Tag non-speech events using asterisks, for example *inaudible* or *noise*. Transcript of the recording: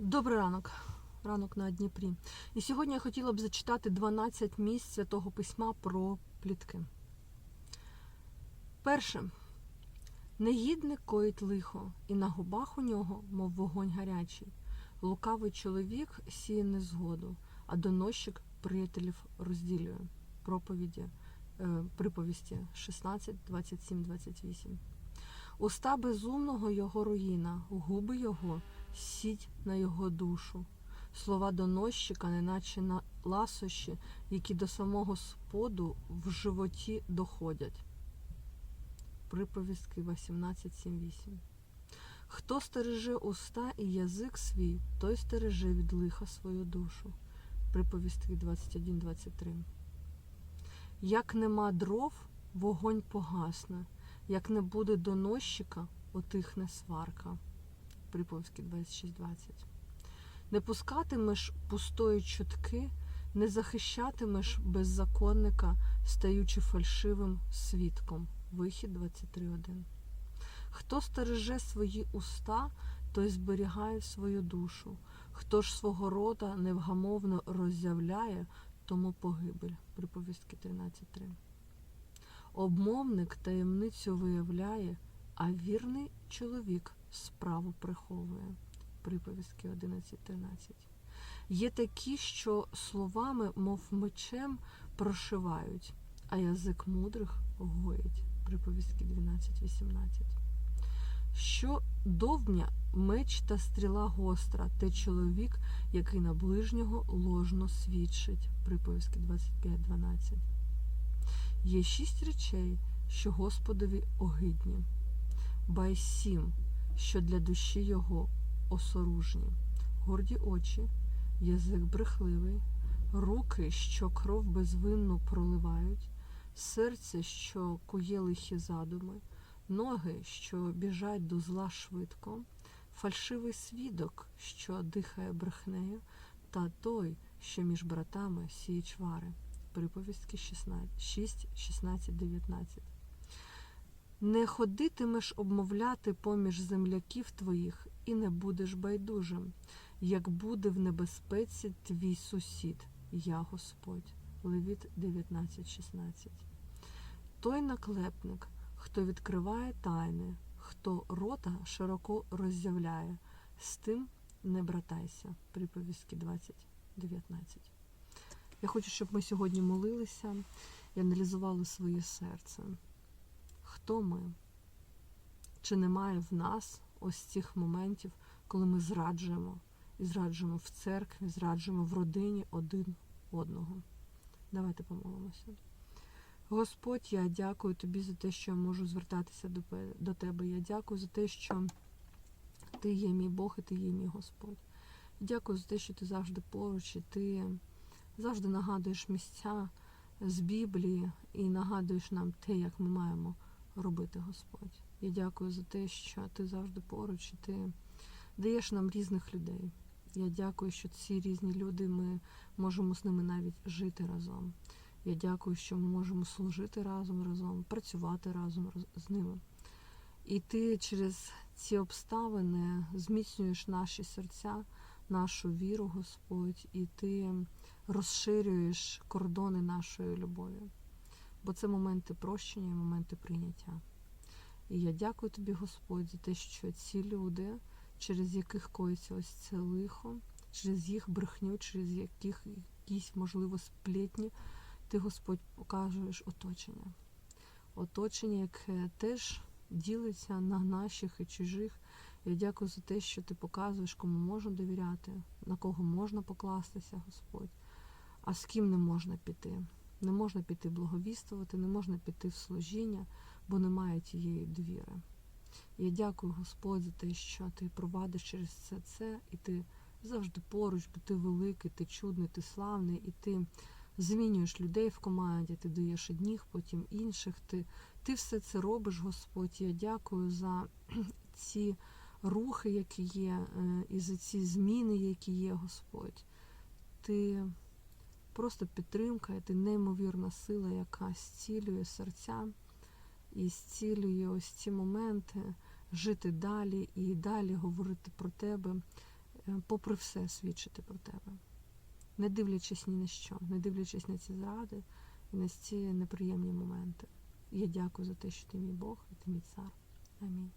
Добрий ранок. Ранок на Дніпрі. І сьогодні я хотіла б зачитати 12 місць святого письма про плітки. Перше. Негідник коїть лихо, і на губах у нього, мов вогонь гарячий. Лукавий чоловік сіє незгоду, а доносчик приятелів розділює. Проповіді, е, приповісті 16, 27, 28. Уста безумного його руїна, губи його сіть на його душу. Слова доносчика, неначе на ласощі, які до самого споду в животі доходять. Приповістки 18.7.8 Хто стереже уста і язик свій, той стереже від лиха свою душу. Приповістки 21.23 Як нема дров, вогонь погасне, як не буде доносчика, отихне сварка. Приповські 26.20. Не пускатимеш пустої чутки, не захищатимеш беззаконника, стаючи фальшивим свідком. Вихід 23.1. Хто стереже свої уста, той зберігає свою душу. Хто ж свого рода невгамовно роззявляє, тому погибель. Приповістки 13.3. Обмовник таємницю виявляє, а вірний чоловік справу приховує. Приповістки 11.13. Є такі, що словами, мов мечем, прошивають, а язик мудрих гоїть. Приповістки 12.18. Що довбня меч та стріла гостра, те чоловік, який на ближнього ложно свідчить. Приповістки 25.12. Є шість речей, що Господові огидні. Бай сім, що для душі його осоружні, горді очі, язик брехливий, руки, що кров безвинну проливають, серце, що кує лихі задуми, ноги, що біжать до зла швидко, фальшивий свідок, що дихає брехнею, та той, що між братами сіє чвари. Приповістки 16, 6, 16, 19. Не ходитимеш обмовляти поміж земляків твоїх, і не будеш байдужим, як буде в небезпеці твій сусід, я Господь. Левіт 19.16. Той наклепник, хто відкриває тайни, хто рота широко роззявляє, з тим не братайся. Приповістки 20.19. Я хочу, щоб ми сьогодні молилися і аналізували своє серце. Хто ми? Чи немає в нас ось цих моментів, коли ми зраджуємо і зраджуємо в церкві, зраджуємо в родині один одного? Давайте помолимося. Господь, я дякую тобі за те, що я можу звертатися до, тебе. Я дякую за те, що ти є мій Бог і ти є мій Господь. Дякую за те, що ти завжди поруч, і ти завжди нагадуєш місця з Біблії і нагадуєш нам те, як ми маємо робити, Господь. Я дякую за те, що ти завжди поруч і ти даєш нам різних людей. Я дякую, що ці різні люди ми можемо з ними навіть жити разом. Я дякую, що ми можемо служити разом разом, працювати разом з ними. І ти через ці обставини зміцнюєш наші серця, нашу віру, Господь, і ти розширюєш кордони нашої любові. Бо це моменти прощення і моменти прийняття. І я дякую тобі, Господь, за те, що ці люди, через яких коїться ось це лихо, через їх брехню, через яких якісь, можливо, сплетні, ти, Господь, покажеш оточення. Оточення, яке теж ділиться на наших і чужих. Я дякую за те, що ти показуєш, кому можна довіряти, на кого можна покластися, Господь, а з ким не можна піти. Не можна піти благовістувати, не можна піти в служіння, бо немає тієї довіри. Я дякую, Господь, за те, що ти провадиш через все це, і ти завжди поруч, бо ти великий, ти чудний, ти славний, і ти змінюєш людей в команді, ти даєш одних, потім інших. Ти, ти все це робиш, Господь. Я дякую за *clears throat* ці рухи, які є, е, і за ці зміни, які є, Господь. Ти просто підтримка, і ти неймовірна сила, яка зцілює серця і зцілює ось ці моменти, жити далі і далі говорити про тебе, е, попри все свідчити про тебе, не дивлячись ні на що, не дивлячись на ці зради і на ці неприємні моменти. Я дякую за те, що ти мій Бог і ти мій цар. Амінь.